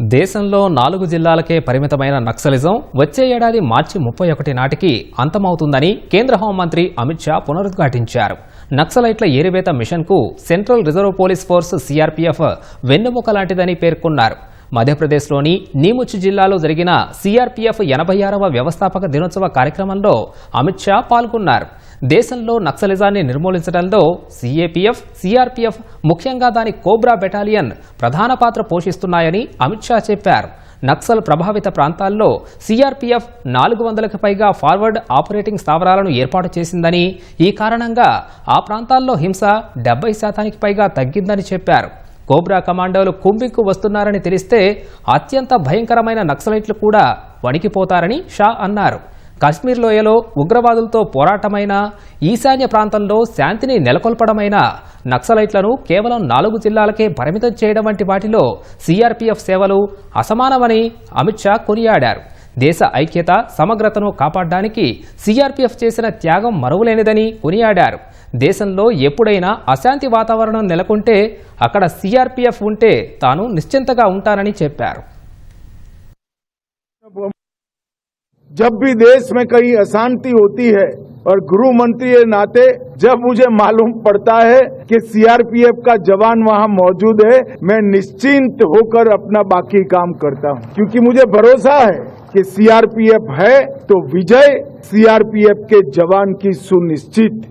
దేశంలో నాలుగు జిల్లాలకే పరిమితమైన నక్సలిజం వచ్చే ఏడాది మార్చి ముప్పై ఒకటి నాటికి అంతమవుతుందని కేంద్ర హోంమంత్రి అమిత్ షా పునరుద్ఘాటించారు. నక్సలైట్ల ఏరివేత మిషన్కు central reserve police force CRPF వెన్నెముక లాంటిదని పేర్కొన్నారు. మధ్యప్రదేశ్లోని నీముచ్ జిల్లాలో జరిగిన సీఆర్పీఎఫ్ ఎనభై ఆరవ వ్యవస్థాపక దినోత్సవ కార్యక్రమంలో అమిత్ షా పాల్గొన్నారు. దేశంలో నక్సలిజాన్ని నిర్మూలించడంలో సీఏపీఎఫ్ సీఆర్పీఎఫ్ ముఖ్యంగా దాని కోబ్రా బెటాలియన్ ప్రధాన పాత్ర పోషిస్తున్నాయని అమిత్ షా చెప్పారు. నక్సల్ ప్రభావిత ప్రాంతాల్లో సీఆర్పీఎఫ్ నాలుగు వందలకు పైగా ఫార్వర్డ్ ఆపరేటింగ్ స్థావరాలను ఏర్పాటు చేసిందని ఈ కారణంగా ఆ ప్రాంతాల్లో హింస డెబ్బై శాతానికి పైగా తగ్గిందని చెప్పారు. కోబ్రా కమాండోలు కుంభింకు వస్తున్నారని తెలిస్తే అత్యంత భయంకరమైన నక్సలైట్లు కూడా వణికిపోతారని షా అన్నారు. కాశ్మీర్ లోయలో ఉగ్రవాదులతో పోరాటమైన ఈశాన్య ప్రాంతంలో శాంతిని నెలకొల్పడమైన నక్సలైట్లను కేవలం నాలుగు జిల్లాలకే పరిమితం చేయడం వంటి వాటిలో సీఆర్పీఎఫ్ సేవలు అసమానమని అమిత్ షా కొనియాడారు. దేశ ఐక్యత సమగ్రతను కాపాడడానికి సిఆర్పీఎఫ్ చేసిన త్యాగం మరువలేనిదని కొనియాడారు దేశంలో ఎప్పుడైనా అశాంతి వాతావరణం నెలకొంటే అక్కడ సిఆర్పీఎఫ్ ఉంటే తాను నిశ్చింతగా ఉంటానని చెప్పారు जब भी देश में कहीं अशांति होती है और गृह मंत्री नाते, जब मुझे मालूम पड़ता है कि सीआरपीएफ का जवान वहाँ मौजूद है, मैं निश्चिंत होकर अपना बाकी काम करता हूँ। क्योंकि मुझे भरोसा है कि सीआरपीएफ है तो विजय सीआरपीएफ के जवान की सुनिश्चित।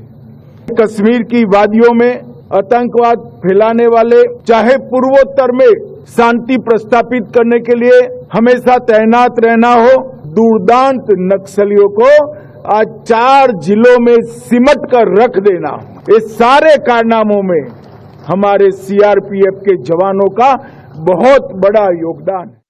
कश्मीर की वादियों में आतंकवाद फैलाने वाले, चाहे पूर्वोत्तर में शांति प्रस्तापित करने के लिए हमेशा तैनात रहना हो, दुर्दांत नक्सलियों को आज चार जिलों में सिमट कर रख देना। ये सारे कारनामों में हमारे सीआरपीएफ के जवानों का बहुत बड़ा योगदान है।